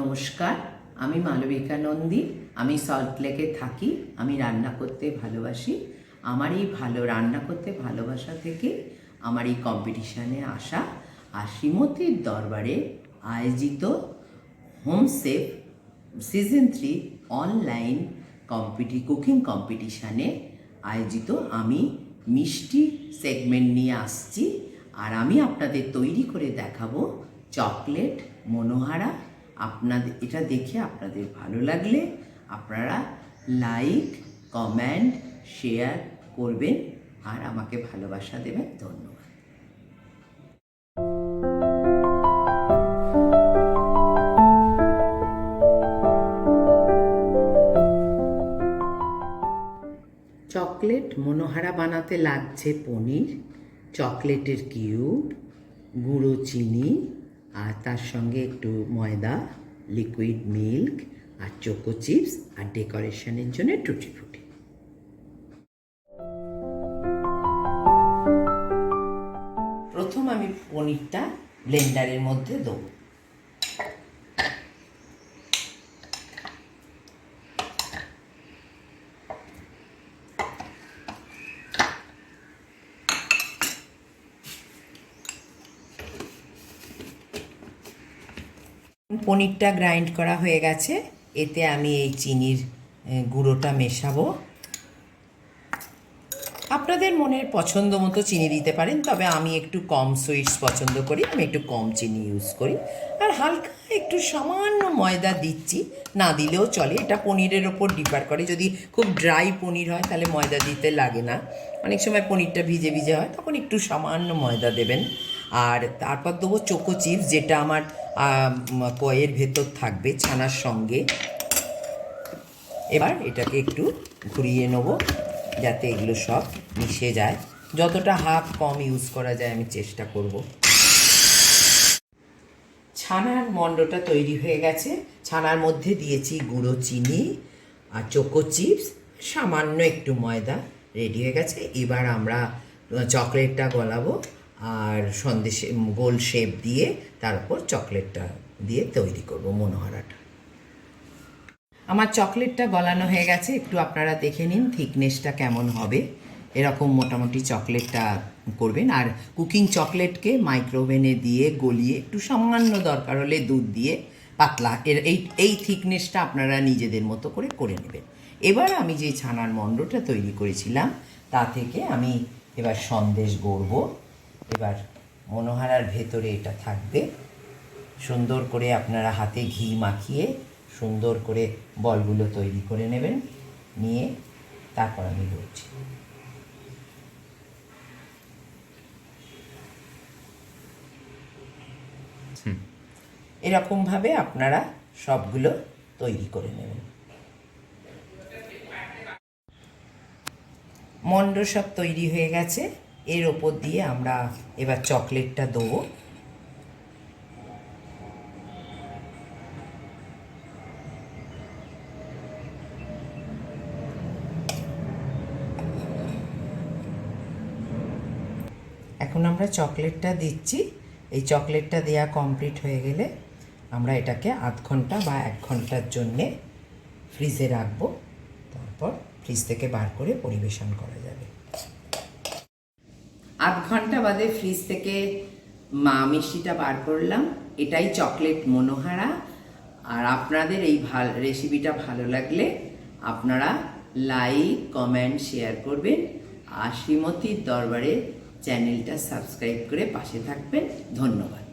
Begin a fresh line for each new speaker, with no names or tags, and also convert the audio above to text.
নমস্কার, আমি মালবিকা নন্দী আমি সল্টলেকে থাকি, আমি রান্না করতে ভালোবাসি। আমার এই ভালো রান্না করতে ভালোবাসা থেকে আমার এই কম্পিটিশানে আসা আর শ্রীমতীর দরবারে আয়োজিত home chef season three online কম্পিটি cooking কম্পিটিশানে আয়োজিত আমি মিষ্টি সেগমেন্ট নিয়ে আসছি। আর আমি আপনাদের তৈরি করে দেখাবো চকলেট মনোহারা আপনাদের এটা দেখে আপনাদের ভালো লাগলে আপনারা লাইক কমেন্ট শেয়ার করবেন আর আমাকে ভালোবাসা দেবেন। ধন্যবাদ। চকলেট মনোহারা বানাতে লাগছে পনির, চকলেটের কিউব, গুঁড়ো চিনি আর তার সঙ্গে একটু ময়দা লিকুইড মিল্ক আর চোকো চিপস আর ডেকোরেশনের জন্য টুটি ফুটি প্রথম আমি পনিরটা ব্লেন্ডারের মধ্যে দেবো। পনিরটা গ্রাইন্ড করা হয়ে গেছে। এতে আমি এই চিনির গুঁড়োটা মেশাবো। আপনাদের মনের পছন্দ মতো চিনি দিতে পারেন তবে আমি একটু কম সুইটস পছন্দ করি আমি একটু কম চিনি ইউজ করি। আর হালকা একটু সামান্য ময়দা দিচ্ছি না দিলেও চলে। এটা পনিরের ওপর ডিপার করে। যদি খুব ড্রাই পনির হয় তাহলে ময়দা দিতে লাগে না। অনেক সময় পনিরটা ভিজে ভিজে হয় তখন একটু সামান্য ময়দা দেবেন। আর তারপর দেবো চোকো চিপস যেটা আমার আম, কয়ের ভেতর থাকবে ছানার সঙ্গে। এবার এটাকে একটু ঘুরিয়ে নেব, যাতে এগুলো সব মিশে যায়। যতটা হাফ কম ইউজ করা যায় আমি চেষ্টা করব। ছানার মণ্ডটা তৈরি হয়ে গেছে। ছানার মধ্যে দিয়েছি গুঁড়ো চিনি আর চোকো চিপস। সামান্য একটু ময়দা রেডি হয়ে গেছে। এবার আমরা চকলেটটা গলাবো। আর সন্দেশে, গোল শেপ দিয়ে তার উপর চকলেটটা দিয়ে তৈরি করব মনোহরাটা। আমার চকলেটটা গলানো হয়ে গেছে, একটু আপনারা দেখে নিন থিকনেসটা কেমন হবে। এরকম মোটামুটি চকলেটটা করবেন। আর কুকিং চকলেটকে মাইক্রোওভেনে দিয়ে গলিয়ে একটু সামান্য দরকার হলে দুধ দিয়ে পাতলা, এর এই এই থিকনেসটা আপনারা নিজেদের মতো করে করে নেবেন। এবার আমি যে ছানার মণ্ডটা তৈরি করেছিলাম, তা থেকে আমি এবার সন্দেশ গড়ব। এবার মনোহারার ভেতরে এটা থাকবে। সুন্দর করে আপনারা হাতে ঘি মাখিয়ে সুন্দর করে বলগুলো তৈরি করে নেবেন। নিয়ে তারপর আমি বলছি এরকমভাবে আপনারা সবগুলো তৈরি করে নেবেন। মন্ড সব তৈরি হয়ে গেছে। এর ওপর দিয়ে আমরা এবার চকলেটটা দেবো। এখন আমরা চকলেটটা দিচ্ছি। এই চকলেটটা দেওয়া কমপ্লিট হয়ে গেলে আমরা এটাকে আধ ঘণ্টা বা এক ঘণ্টার জন্যে ফ্রিজে রাখব। তারপর ফ্রিজ থেকে বার করে পরিবেশন করা যাবে। আধ ঘণ্টা বাদে ফ্রিজ থেকে মা মিষ্টিটা বার করলাম। এটাই চকলেট মনোহারা। আর আপনাদের এই ভালো রেসিপিটা ভালো লাগলে আপনারা লাইক কমেন্ট শেয়ার করবেন। আর শ্রীমতির দরবারে চ্যানেলটা সাবস্ক্রাইব করে পাশে থাকবেন। ধন্যবাদ।